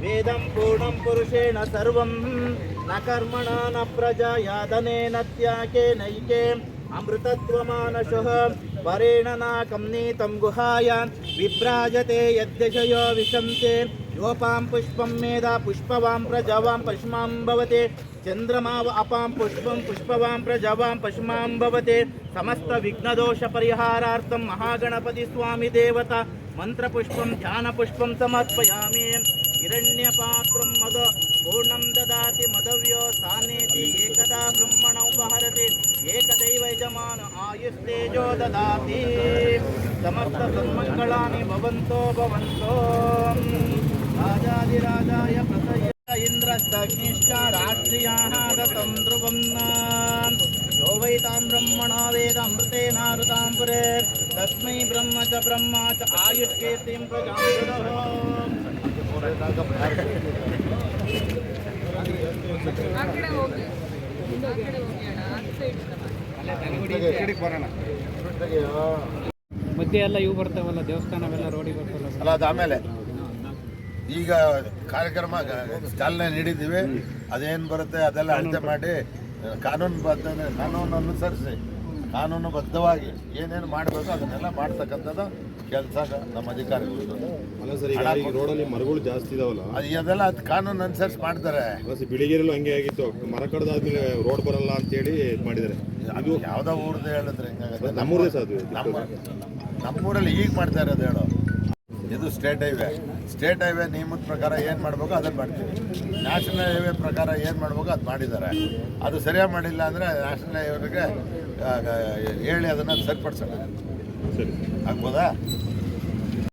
वेदं पूर्णं पुरुषेण सर्वं। न कर्मणा न प्रजा यादनेन नैके अमृतत्वमानशः। परेण नाकं नीतं गुहायां विभ्राजते यद्यशयो विशन्ते। योपां पुष्पं मेधा पुष्पवां प्रजवां पश्मां भवते। चन्द्रमाव अपां पुष्पं पुष्पवां प्रजवां भवते। సమస్త విఘ్నదోష పరిహారార్థం మహాగణపతి స్వామి దేవత మంత్రపుష్పం ధ్యానపుష్పం సమర్పయామి. హిరణ్యపాత్రం మద పూర్ణం దదాతి మదవ్యో స్థానేతి ఏకదా బ్రహ్మణ ఉపహరతి ఏకదైవజమాన్ ఆయుస్తేజో దదాతి. సమస్త సన్మంగళాని భవంతో భవంతో. రాజాదిరాజ इन्द्रस्तग्निश्च राष्ट्रियाः दतं ध्रुवं यो वै तां ब्रह्मणा वेदमृतेनावृतां पुरे तस्मै ब्रह्म च ब्रह्मा च आयुष्कीर्तिं प्रजां ಆ ಕಡೆ ಹೋಗಿ ಆ ಕಡೆ ಹೋಗಿ ಅಣ್ಣ ಆ ಸೈಡ್ ಮಧ್ಯೆ ಎಲ್ಲ ಇವು ಬರ್ತಾವಲ್ಲ ದೇವಸ್ಥಾನವೆಲ್ಲ ರೋಡಿಗೆ ಬರ್ತಾವಲ್ಲ ಅಲ್ಲ ಅದಾದಮೇಲೆ ಈಗ ಕಾರ್ಯಕ್ರಮ ಚಾಲನೆ ನೀಡಿದ್ದೀವಿ. ಅದೇನು ಬರುತ್ತೆ ಅದೆಲ್ಲ ಅಳತೆ ಮಾಡಿ ಕಾನೂನು ಬದ್ಧ ಕಾನೂನು ಅನುಸರಿಸಿ ಕಾನೂನು ಬದ್ಧವಾಗಿ ಏನೇನು ಮಾಡಬೇಕು ಅದನ್ನೆಲ್ಲ ಮಾಡ್ತಕ್ಕಂಥದ್ದು ಕೆಲಸ ನಮ್ಮ ಅಧಿಕಾರಿಗಳು. ಅಲ್ಲ ಸರ್ ಈಗ ಈ ರೋಡಲ್ಲಿ ಮರಗಳು ಜಾಸ್ತಿ ಇದಾವಲ್ಲ? ಅದು ಅದೆಲ್ಲ ಅದು ಕಾನೂನು ಅನುಸರಿಸಿ ಮಾಡ್ತಾರೆ. ಬಿಳಿಗಿರಲು ಹಂಗೆ ಆಗಿತ್ತು. ಮರ ಕಡ್ದಾದ್ಮೇಲೆ ರೋಡ್ ಬರಲ್ಲ ಅಂತೇಳಿ ಮಾಡಿದ್ದಾರೆ. ಅದು ಯಾವುದೋ ಊರ್ದು ಹೇಳಿದ್ರೆ ಹಿಂಗಾಗುತ್ತೆ. ನಮ್ಮೂರೇ ಸರ್ ಅದು ನಮ್ಮ ನಮ್ಮೂರಲ್ಲಿ ಈಗ ಮಾಡ್ತಾ ಇರೋದು ಹೇಳು. ಇದು ಸ್ಟೇಟ್ ಹೈವೇ. ಸ್ಟೇಟ್ ಹೈವೇ ನಿಯಮದ ಪ್ರಕಾರ ಏನು ಮಾಡಬೇಕು ಅದನ್ನು ಮಾಡ್ತೀವಿ. ನ್ಯಾಷನಲ್ ಹೈವೇ ಪ್ರಕಾರ ಏನು ಮಾಡಬೇಕು ಅದು ಮಾಡಿದ್ದಾರೆ. ಅದು ಸರಿಯಾಗಿ ಮಾಡಿಲ್ಲ ಅಂದರೆ ನ್ಯಾಷನಲ್ ಹೈವೇಗೆ ಹೇಳಿ ಅದನ್ನು ಸರಿಪಡಿಸೋಣ. ಸರಿ. ಆಗ್ಬೋದಾ?